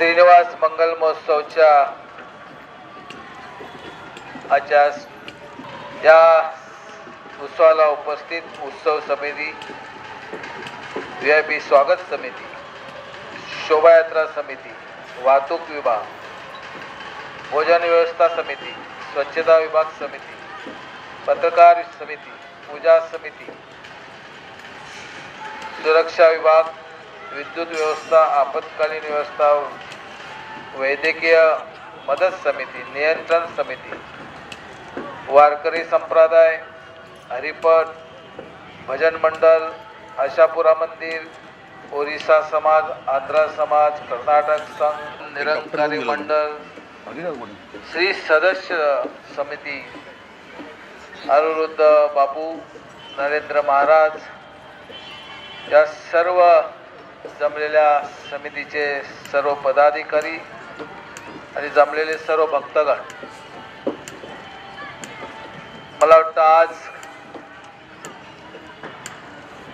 श्रीनिवास मंगल महोत्सवच्या आजच्या या उत्सवाला उपस्थित उत्सव समिती व्ही आय पी स्वागत समिती शोभायात्रा समिती वाहतूक विभाग भोजन व्यवस्था समिती स्वच्छता विभाग समिती पत्रकार समिती पूजा समिती सुरक्षा विभाग विद्युत व्यवस्था आपत्कालीन व्यवस्था वैद्यकीय मदत समिती नियंत्रण समिती वारकरी संप्रदाय हरिपट भजन मंडळ आशापुरा मंदिर ओरिसा समाज आंध्र समाज कर्नाटक संघ निरंकारी मंडळ श्री सदस्य समिती अनिरुद्ध बापू नरेंद्र महाराज या सर्व जमलेल्या समितीचे सर्व पदाधिकारी आणि जमलेले सर्व भक्तगण. मला वाटतं आज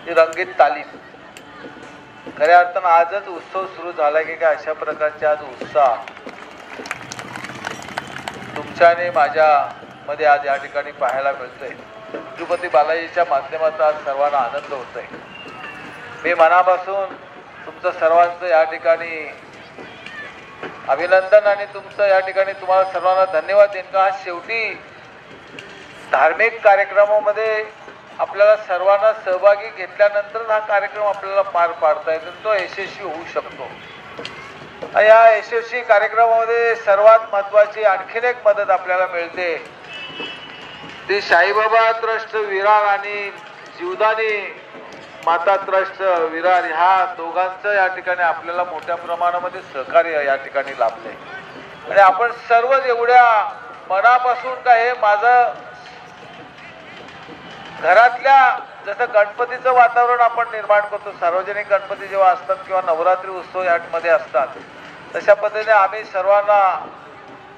ही रंगीत तालीम खऱ्या अर्थानं आजच उत्सव सुरू झाला की काय अशा प्रकारचे आज उत्साह तुमच्या आणि माझ्या मध्ये आज या ठिकाणी पाहायला मिळतोय. तिरुपती बालाजीच्या माध्यमातून आज सर्वांना आनंद होतोय. मी मनापासून तुमचं सर्वांचं या ठिकाणी अभिनंदन आणि तुमचं या ठिकाणी तुम्हाला सर्वांना धन्यवाद देईन का शेवटी धार्मिक कार्यक्रमामध्ये आपल्याला सर्वांना सहभागी घेतल्यानंतरच हा कार्यक्रम आपल्याला पार पाडता येतो. आणि तो यशस्वी होऊ शकतो. या यशस्वी कार्यक्रमामध्ये सर्वात महत्वाची आणखीन एक मदत आपल्याला मिळते. ती साईबाबा ट्रस्ट विरार आणि जीवदानी माता ट्रस्ट विरार ह्या दोघांचं या ठिकाणी आपल्याला मोठ्या प्रमाणामध्ये सहकार्य या ठिकाणी लाभले आणि आपण सर्वच एवढ्या मनापासून का हे माझं घरातल्या जसं गणपतीचं वातावरण आपण निर्माण करतो सार्वजनिक गणपती जेव्हा असतात किंवा नवरात्री उत्सव यामध्ये असतात तशा पद्धतीने आम्ही सर्वांना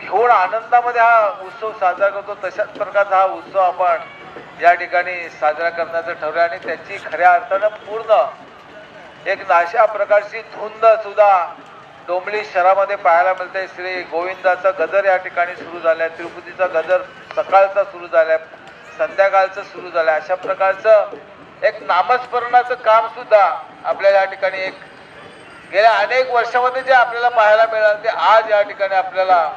घेऊन आनंदामध्ये हा उत्सव साजरा करतो. तशाच प्रकारचा हा उत्सव आपण या ठिकाणी साजरा करण्याचं ठरवलं आणि त्याची खऱ्या अर्थानं पूर्ण एक नाशा प्रकारची धुंद सुद्धा डोंबळी शहरामध्ये पाहायला मिळते. श्री गोविंदाचा गजर या ठिकाणी सुरू झालाय तिरुपतीचा गजर सकाळचा सुरू झालाय संध्याकाळचं सुरू झालंय. अशा प्रकारचं एक नामस्मरणाचं काम सुद्धा आपल्याला या ठिकाणी एक गेल्या अनेक वर्षामध्ये जे आपल्याला पाहायला मिळालं ते आज या ठिकाणी आपल्याला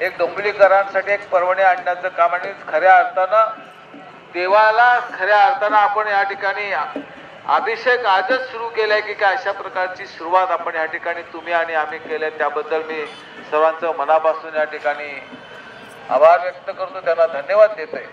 एक डोंबिवलीकरांसाठी एक पर्वणी आणण्याचं काम आणि खऱ्या अर्थानं देवाला खऱ्या अर्थानं आपण या ठिकाणी अभिषेक आजच सुरू केलाय की काय अशा प्रकारची सुरुवात आपण या ठिकाणी तुम्ही आणि आम्ही केल्या. त्याबद्दल मी सर्वांचं मनापासून या ठिकाणी आभार व्यक्त करतो. त्यांना धन्यवाद देतोय.